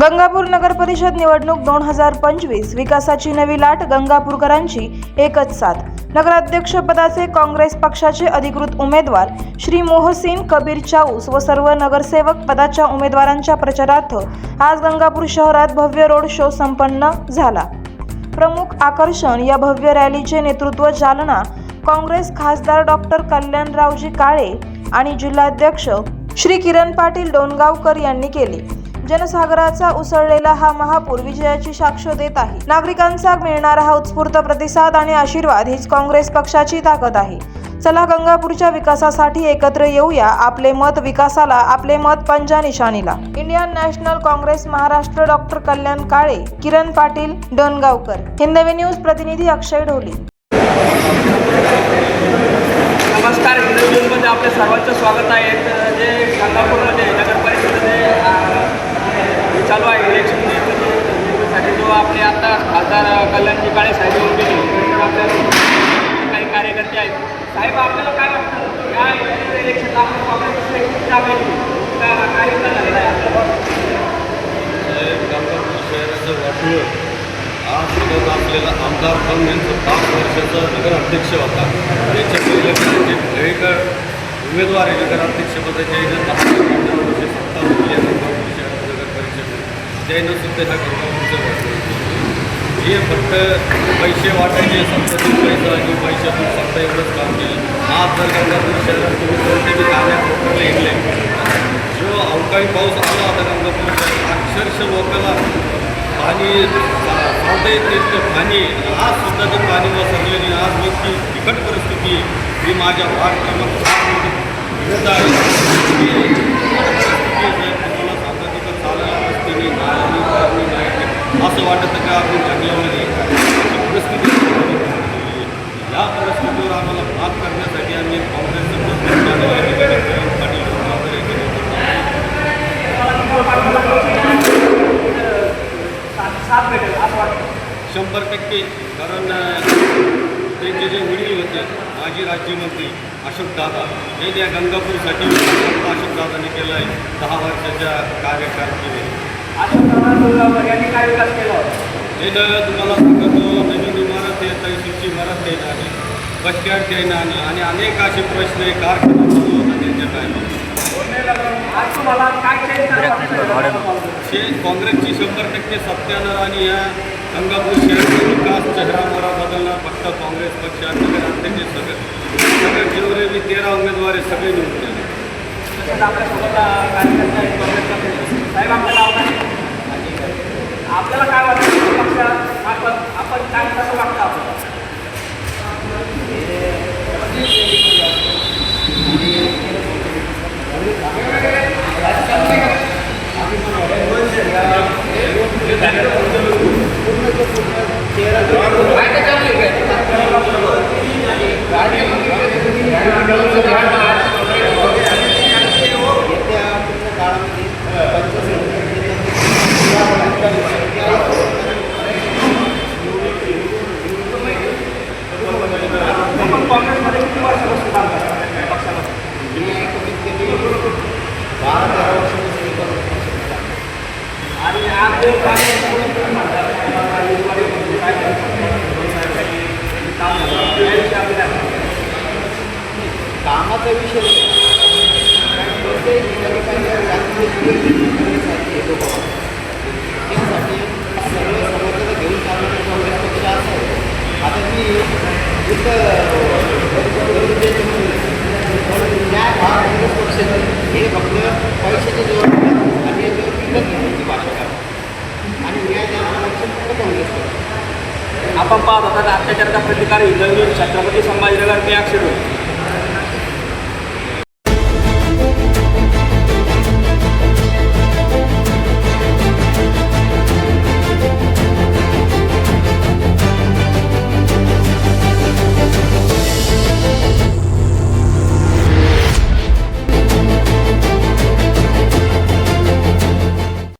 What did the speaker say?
गंगापूर नगर परिषद निवडणूक दोन हजार पंचवीस विकासाची नवी लाट गंगापूरकरांची एकच साथ. नगराध्यक्षपदाचे काँग्रेस पक्षाचे अधिकृत उमेदवार श्री मोहसिन कबीर चाऊस व सर्व नगरसेवक पदाच्या उमेदवारांच्या प्रचारार्थ आज गंगापूर शहरात भव्य रोड शो संपन्न झाला. प्रमुख आकर्षण या भव्य रॅलीचे नेतृत्व जालना काँग्रेस खासदार डॉक्टर कल्याणरावजी काळे आणि जिल्हाध्यक्ष श्री किरण पाटील डोणगावकर यांनी केली. जनसागराचा उसळलेला हा महापूर विजयाची साक्ष देत आहे. नागरिकांचा मिळणारा हा उत्स्फूर्त प्रतिसाद आणि आशीर्वाद हीच काँग्रेस पक्षाची ताकद आहे. चला गंगापूरच्या विकासासाठी एकत्र येऊया आपले मत विकासाला आपले मत पंजा निशाणीला. Indian National Congress Maharashtra doctor Kalyan Kale Kiran Patil Dongaonkar. Hindavi news प्रतिनिधी अक्षय ढोले. नमस्कार. हिंदू न्यूजमध्ये आपले सर्वांचं स्वागत आहे. जे गंगापूरमध्ये नगर परिषदेमध्ये अ, हे चालू आहे इलेक्शन निवडणुकीसाठी जो आपले आता खासदार कल्याणजी काळे साहेब येऊन गेले तर आपल्या काही कार्यकर्ते आहेत साहेब आपल्याला काय वाटतं? या इलेक्शनला आपण काँग्रेस इलेक्शन काही झालेलं आहे? आपल्याला शहराचं वाटूळ आज बघत असलेला आमदार पण यांचं पाच वर्षाचा नगराध्यक्ष होता. त्याच्या पहिले म्हणजे त्यांचे उमेदवार आहे नगराध्यक्षपदाचे सत्ता होती. आहे नगर परिषद त्यानं सुद्धा ह्या गंगापूरचं वाटूळ केलं. हे फक्त पैसे वाटायचे संपत्ती पैसा जो आणि तुम्ही सत्ता एवढंच काम केलं. आज जर गंगापूर शहरात तुम्ही कोणत्याही गाण्यात घेतले जो अवकाळी पाऊस आला होता गंगापूर शहरात अक्षरशः लोकांना पाणी चालता येत नाही इतकं पाणी आज सुद्धा ते पाणी वसरले नाही. आज मी ती बिकट परिस्थिती आहे. ही माझ्या वाट क्रमांक सातमध्ये फिरत आहे. परिस्थिती तुम्हाला सांगता तिथं चालणार रस्ते नाही असं वाटतं का आपण जंगलामध्ये अशी परिस्थिती या परिस्थितीवर आम्हाला मात करण्यासाठी आम्ही काँग्रेसचं शंभर टक्के कारण त्यांचे जे वडील होते माजी राज्यमंत्री अशोक दादा हे त्या गंगापूरसाठी अशोक दादाने केलं आहे दहा वर्षाच्या कार्यकारकिर्दीत त्यानं तुम्हाला सांगतो नवीन इमारत आहे तहसीलची इमारत आहे आणि बस स्टँड आणि आणि अनेक असे प्रश्न आहे कारखाना होता त्यांच्या टायमात आज तुम्हाला काँग्रेसची शंभर टक्के सत्यानं आणि या गंगापूर शहराचा विकास चेहरा मोहरा बदलणार फक्त काँग्रेस पक्ष नगराध्यक्ष सगळे सगळे जेवढे बी तेरा उमेदवार आहे सगळे निवडून आले. तसेच आपल्यासोबत कार्यकर्ते आहेत काँग्रेसचा साहेब आपल्याला आवडत आपल्याला काय वाटतं पक्ष आपण आपण काय कसं वाटतं आपल्याला आपण त्यासाठी सगळं समाजाला घेऊन काँग्रेस पक्ष आहे आता मी इथं न्याय काँग्रेस पक्ष हे फक्त पैशाच्या जोर आणि याच्यावर विकत घेण्याची भाषा आणि न्याय देणारा फक्त काँग्रेस पक्ष आपण पाहत होता अत्याचाराचा प्रतिकार हिंदवी छत्रपती संभाजीनगर मी अक्षर होईल